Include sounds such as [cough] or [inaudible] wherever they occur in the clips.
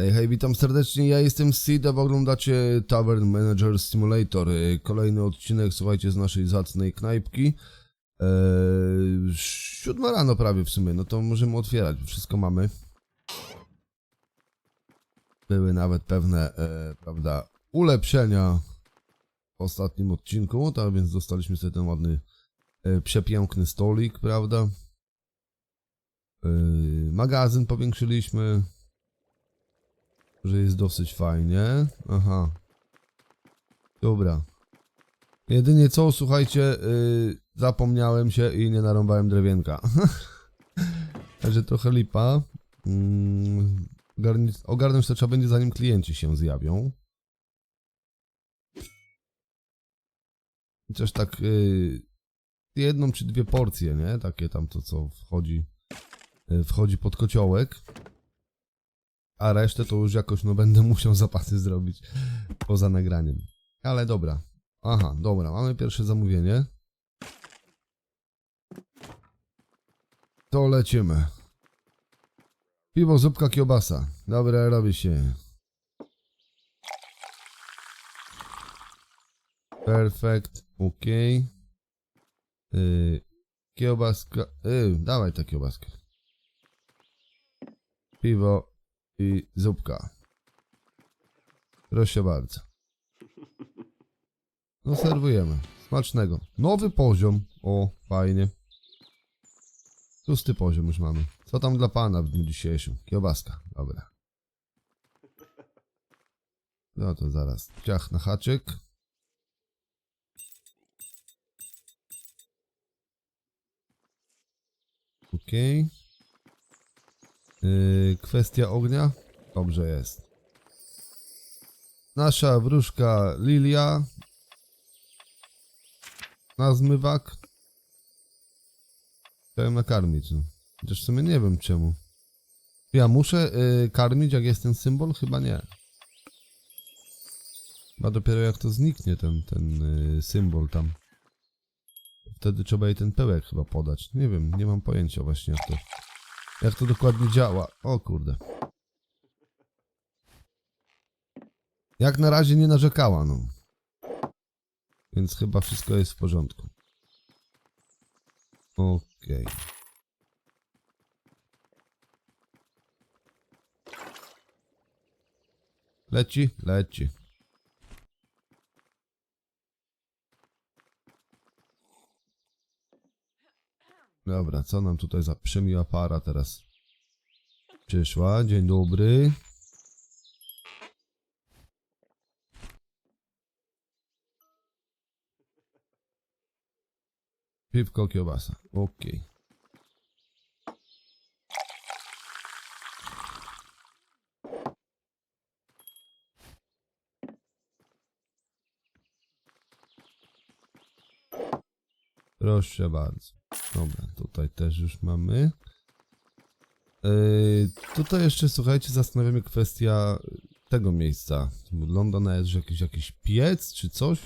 Hej, hej, witam serdecznie, ja jestem Sid, a wy oglądacie Tavern Manager Simulator. Kolejny odcinek, słuchajcie, z naszej zacnej knajpki. Eee, siódma rano prawie w sumie, no to możemy otwierać, wszystko mamy. Były nawet pewne, e, prawda, ulepszenia w ostatnim odcinku, tak więc dostaliśmy sobie ten ładny, e, przepiękny stolik, prawda. E, magazyn powiększyliśmy, że jest dosyć fajnie. Aha. Dobra. Jedynie co, słuchajcie, yy, zapomniałem się i nie narąbałem drewienka. [laughs] Także trochę lipa. Mm, ogarni- ogarnąć to trzeba będzie zanim klienci się zjawią. Chociaż tak yy, jedną czy dwie porcje, nie? Takie tam to co wchodzi, yy, wchodzi pod kociołek. A resztę to już jakoś no będę [laughs] musiał zapasy zrobić poza nagraniem. Ale dobra. Aha, dobra, mamy pierwsze zamówienie. To lecimy. Piwo, zupka, kiełbasa. Dobra, robi się. Perfekt, ok. Yy, kiełbaska. Yy, dawaj tę kiełbaskę. Piwo, i zupka. Proszę bardzo. No serwujemy. Smacznego. Nowy poziom. O, fajnie. Szósty poziom już mamy. Co tam dla pana w dniu dzisiejszym? Kiełbaska. Dobra. No to zaraz. Ciach na haczyk. Okej. Yy, kwestia ognia? Dobrze jest. Nasza wróżka Lilia. Na zmywak. Chciałem nakarmić. No. Chociaż w sumie nie wiem czemu. Ja muszę yy, karmić jak jest ten symbol? Chyba nie. Chyba dopiero jak to zniknie ten, ten yy, symbol tam. Wtedy trzeba jej ten pełek chyba podać. Nie wiem, nie mam pojęcia właśnie jak to... Jak to dokładnie działa? O kurde. Jak na razie nie narzekała, no. Więc chyba wszystko jest w porządku. Okej. Leci? Leci. Dobra, co nam tutaj za przemiła para teraz przyszła? Dzień dobry. Piwko, kiełbasa. Okej. Proszę bardzo. Dobra, tutaj też już mamy. Yy, tutaj jeszcze, słuchajcie, zastanawiamy kwestia tego miejsca. Wygląda na że jakiś, jakiś piec czy coś.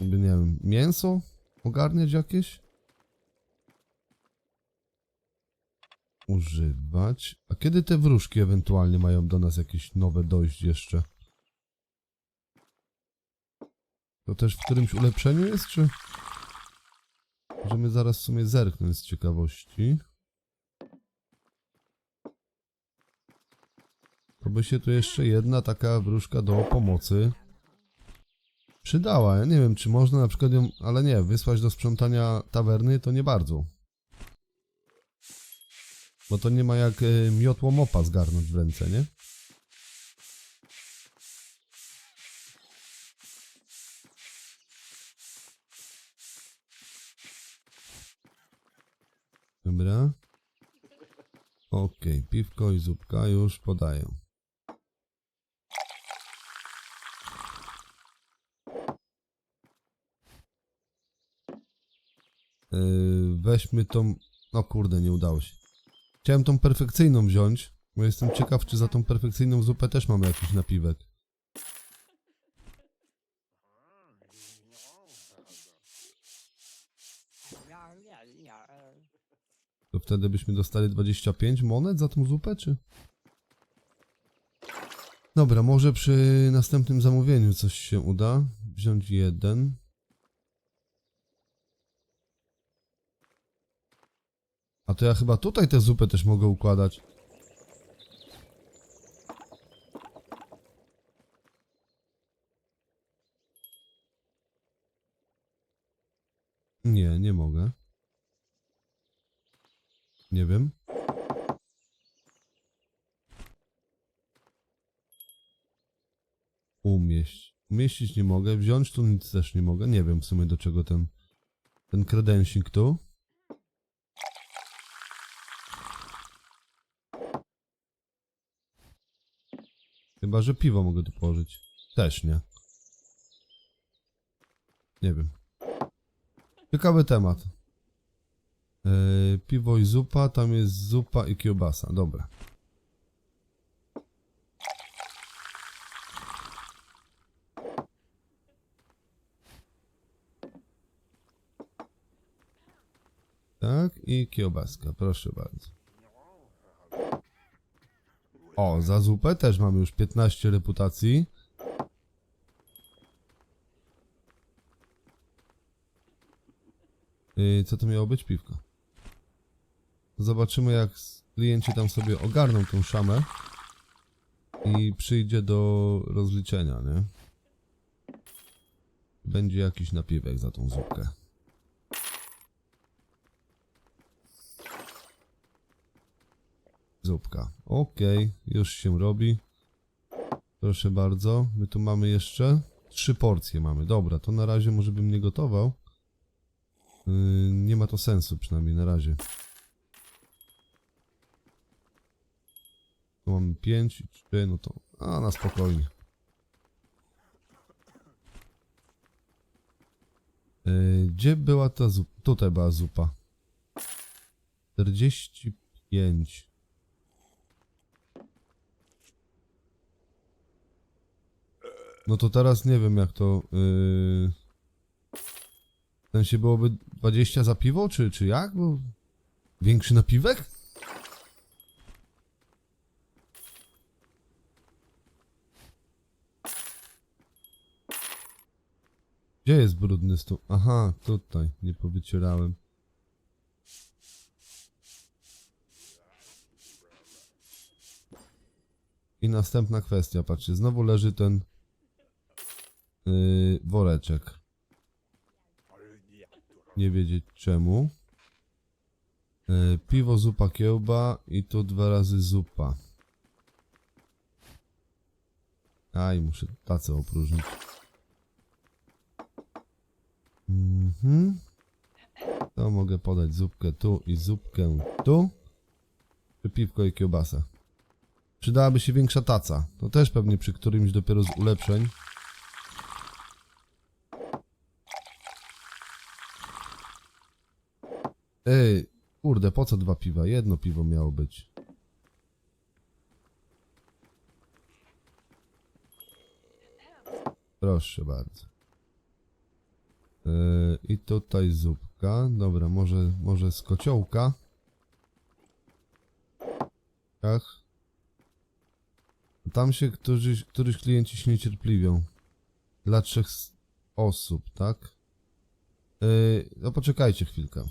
Jakby, nie wiem, mięso ogarniać jakieś? Używać. A kiedy te wróżki ewentualnie mają do nas jakieś nowe dojść jeszcze? To też w którymś ulepszeniu jest, czy? Możemy zaraz w sumie zerknąć z ciekawości. To by się tu jeszcze jedna taka wróżka do pomocy przydała. Ja nie wiem, czy można na przykład ją, ale nie, wysłać do sprzątania tawerny to nie bardzo. Bo to nie ma jak y, miotło mopa zgarnąć w ręce, nie? Dobra. Okej, piwko i zupka już podaję. Yy, weźmy tą... No kurde, nie udało się. Chciałem tą perfekcyjną wziąć, bo jestem ciekaw, czy za tą perfekcyjną zupę też mamy jakiś napiwek. To wtedy byśmy dostali 25 monet za tą zupę, czy? Dobra, może przy następnym zamówieniu coś się uda. Wziąć jeden. A to ja chyba tutaj tę zupę też mogę układać. Nie, nie mogę. Nie wiem. Umieść. Umieścić nie mogę, wziąć tu nic też nie mogę. Nie wiem w sumie do czego ten ten kredensik tu. Chyba, że piwo mogę tu położyć. Też nie. Nie wiem. Ciekawy temat. Yy, piwo i zupa, tam jest zupa i kiełbasa. Dobra. Tak, i kiełbaska, proszę bardzo. O, za zupę też mamy już 15 reputacji. Co to miało być? Piwko. Zobaczymy jak klienci tam sobie ogarną tą szamę i przyjdzie do rozliczenia, nie? Będzie jakiś napiwek za tą zupkę. Zupka. Okej, już się robi. Proszę bardzo. My tu mamy jeszcze trzy porcje mamy. Dobra, to na razie może bym nie gotował. Yy, nie ma to sensu, przynajmniej na razie. Tu mamy pięć i trzy, no to... A, na spokojnie. Yy, gdzie była ta zupa? Tutaj była zupa. 45. No to teraz nie wiem jak to. Yy... W sensie byłoby 20 za piwo, czy, czy jak? Bo... Większy napiwek? Gdzie jest brudny stół? Aha, tutaj, nie powycierałem. I następna kwestia, patrzcie, znowu leży ten yy, woreczek. Nie wiedzieć czemu. Yy, piwo, zupa, kiełba i tu dwa razy zupa. Aj, muszę tacę opróżnić. Mhm. To mogę podać zupkę tu i zupkę tu. Czy piwko i kiełbasę. Przydałaby się większa taca. To też pewnie przy którymś dopiero z ulepszeń. Ej, kurde, po co dwa piwa? Jedno piwo miało być. Proszę bardzo. Yy, I tutaj zupka. Dobra, może, może z kociołka. Tak. Tam się któryś, któryś klienci się niecierpliwią. Dla trzech osób, tak? Yy, no poczekajcie chwilkę.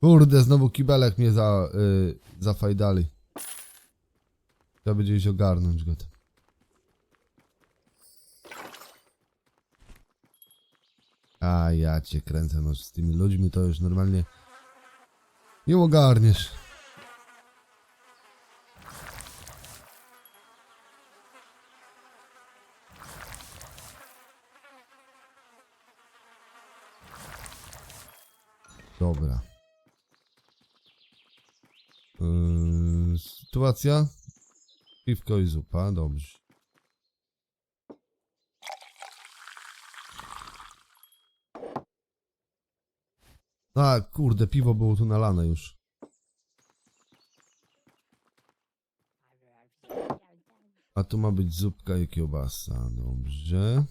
Kurde, znowu kibelek mnie za, yy, zafajdali. Trzeba będzie iść ogarnąć go. A ja cię kręcę, no z tymi ludźmi to już normalnie nie ogarniesz. Dobra. Sytuacja? Piwko i zupa, dobrze. A, kurde, piwo było tu nalane już. A tu ma być zupka i kiełbasa, dobrze.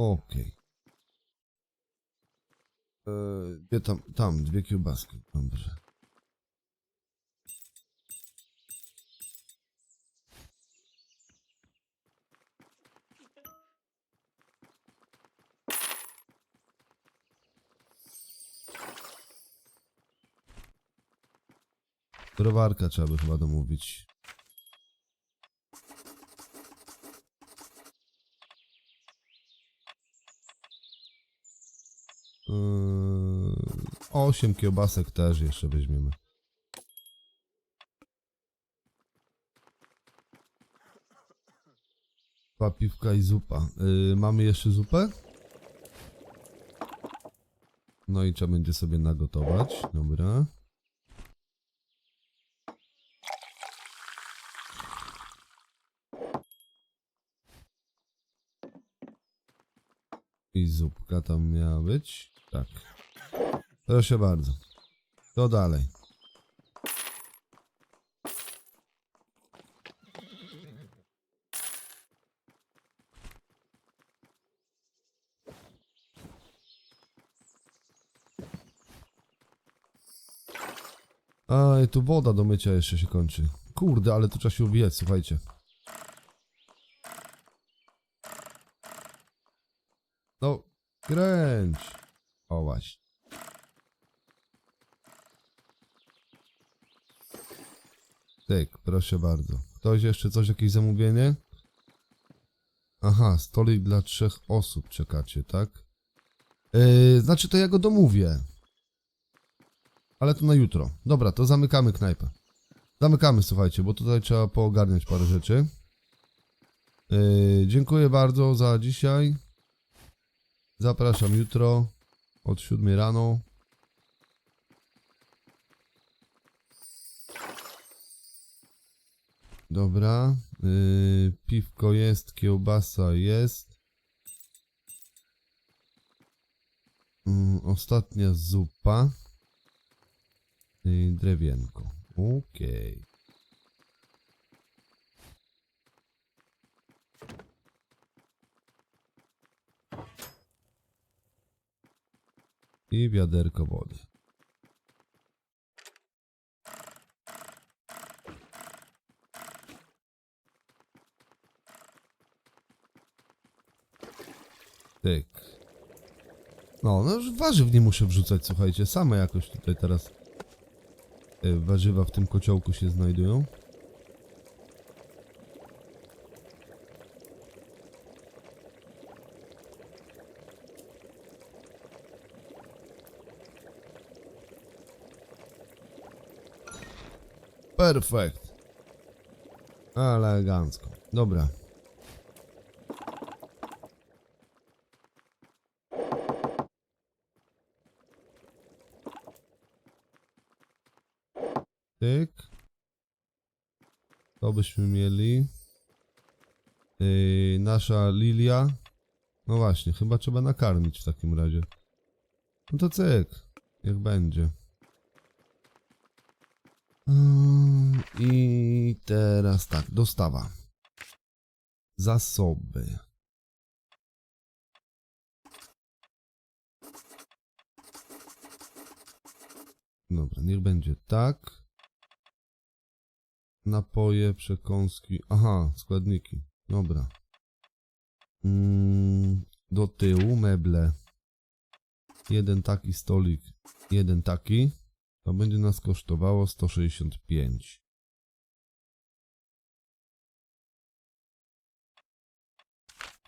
Okej. Eee, Gdzie tam? Tam, dwie kiełbaski. Dobrze. Browarka trzeba by chyba domówić. 8 kiełbasek też jeszcze weźmiemy. Dwa piwka i zupa. Yy, mamy jeszcze zupę? No i trzeba będzie sobie nagotować. Dobra. I zupka tam miała być. Tak. Proszę bardzo. To dalej. A, i tu woda do mycia jeszcze się kończy. Kurde, ale tu trzeba się ubijać, słuchajcie. No, kręć. O właśnie. Tyk, proszę bardzo. Ktoś jeszcze coś, jakieś zamówienie? Aha, stolik dla trzech osób czekacie, tak? Yy, znaczy to ja go domówię. Ale to na jutro. Dobra, to zamykamy knajpę. Zamykamy, słuchajcie, bo tutaj trzeba poogarniać parę rzeczy. Yy, dziękuję bardzo za dzisiaj. Zapraszam jutro od 7 rano. Dobra. Yy, piwko jest, kiełbasa jest. Yy, ostatnia zupa. Yy, drewienko. Okej. I wiaderko wody. Tyk. No, no już warzyw nie muszę wrzucać, słuchajcie. Same jakoś tutaj teraz y, warzywa w tym kociołku się znajdują. Perfekt. Elegancko. Dobra. Tyk. To byśmy mieli. Yy, nasza Lilia. No właśnie, chyba trzeba nakarmić w takim razie. No to cyk. Niech będzie. Mm, I teraz tak, dostawa. Zasoby. Dobra, niech będzie tak. Napoje, przekąski. Aha, składniki. Dobra. Mm, do tyłu meble. Jeden taki stolik, jeden taki. To będzie nas kosztowało 165.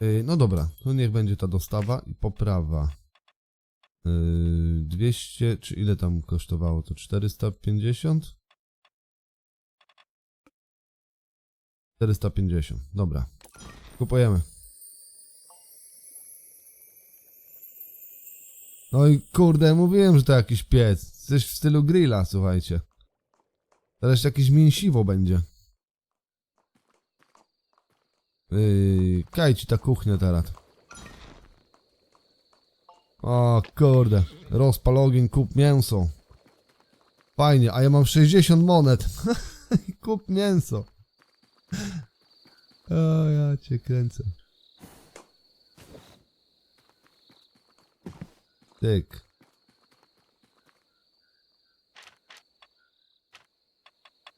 Yy, no dobra, to niech będzie ta dostawa i poprawa. Yy, 200, czy ile tam kosztowało to? 450? 450, dobra. Kupujemy. No i kurde, mówiłem, że to jakiś piec. Coś w stylu grilla, słuchajcie. Teraz jakieś mięsiwo będzie. Yy, kajci ta kuchnia teraz. O kurde, rozpal ogień, kup mięso. Fajnie, a ja mam 60 monet. [laughs] kup mięso. O, ja cię kręcę. Tyk.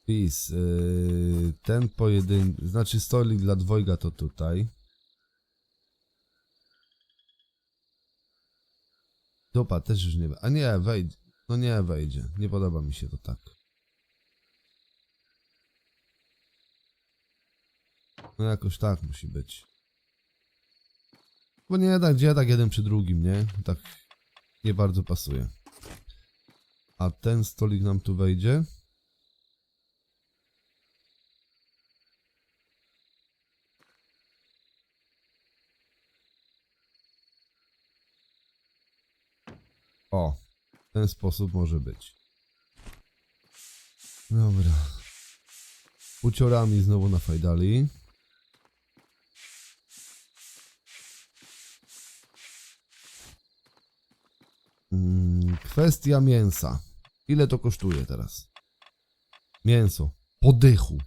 Pis. Yy, ten pojedyn... Znaczy stolik dla dwojga to tutaj. Dupa też już nie... A nie, wejdzie. No nie wejdzie. Nie podoba mi się to tak. No jakoś tak musi być. Bo nie tak, gdzie tak jeden przy drugim, nie? Tak nie bardzo pasuje. A ten stolik nam tu wejdzie. O, ten sposób może być. Dobra. Uciorami znowu na fajdali. Mm, Kwestia mięsa. Ile to kosztuje teraz? Mięso. Po dychu.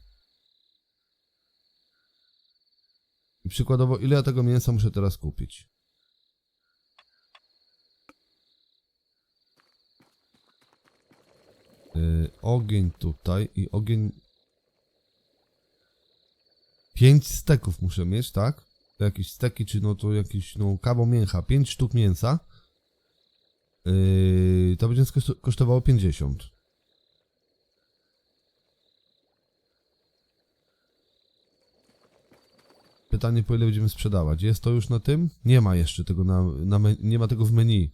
I przykładowo, ile ja tego mięsa muszę teraz kupić? Yy, ogień tutaj i ogień... Pięć steków muszę mieć, tak? To jakieś steki, czy no to jakieś, no kawał mięcha. Pięć sztuk mięsa. Yy, to będzie kosztowało 50. Pytanie, po ile będziemy sprzedawać. Jest to już na tym? Nie ma jeszcze tego na, na nie ma tego w menu.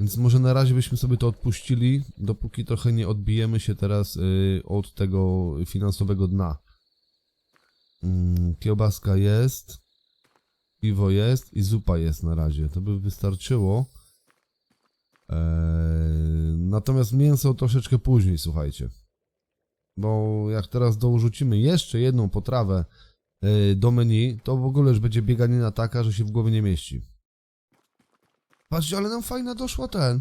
Więc może na razie byśmy sobie to odpuścili, dopóki trochę nie odbijemy się teraz yy, od tego finansowego dna. Mm, kiełbaska jest, piwo jest i zupa jest na razie. To by wystarczyło. Eee, natomiast mięso troszeczkę później, słuchajcie. Bo jak teraz dorzucimy jeszcze jedną potrawę e, do menu, to w ogóle już będzie bieganina taka, że się w głowie nie mieści. Patrzcie, ale nam fajna doszła ten.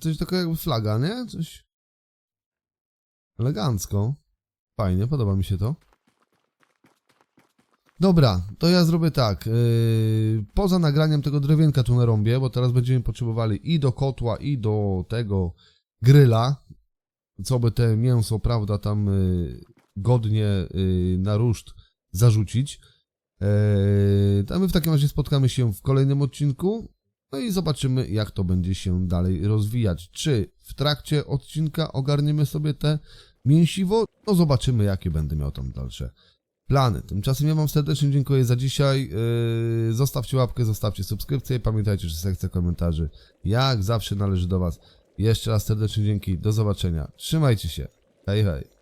Coś takiego jakby flaga, nie? Coś elegancko. Fajnie, podoba mi się to. Dobra, to ja zrobię tak. Yy, poza nagraniem tego drewienka tu na rąbie, bo teraz będziemy potrzebowali i do kotła, i do tego gryla, co by te mięso, prawda, tam yy, godnie yy, na ruszt zarzucić. Yy, a my w takim razie spotkamy się w kolejnym odcinku. No i zobaczymy, jak to będzie się dalej rozwijać. Czy w trakcie odcinka ogarniemy sobie te mięsiwo? No zobaczymy, jakie będę miał tam dalsze plany. Tymczasem ja Wam serdecznie dziękuję za dzisiaj. Yy, zostawcie łapkę, zostawcie subskrypcję. Pamiętajcie, że sekcja komentarzy jak zawsze należy do Was. Jeszcze raz serdecznie dzięki. Do zobaczenia. Trzymajcie się. Hej, hej.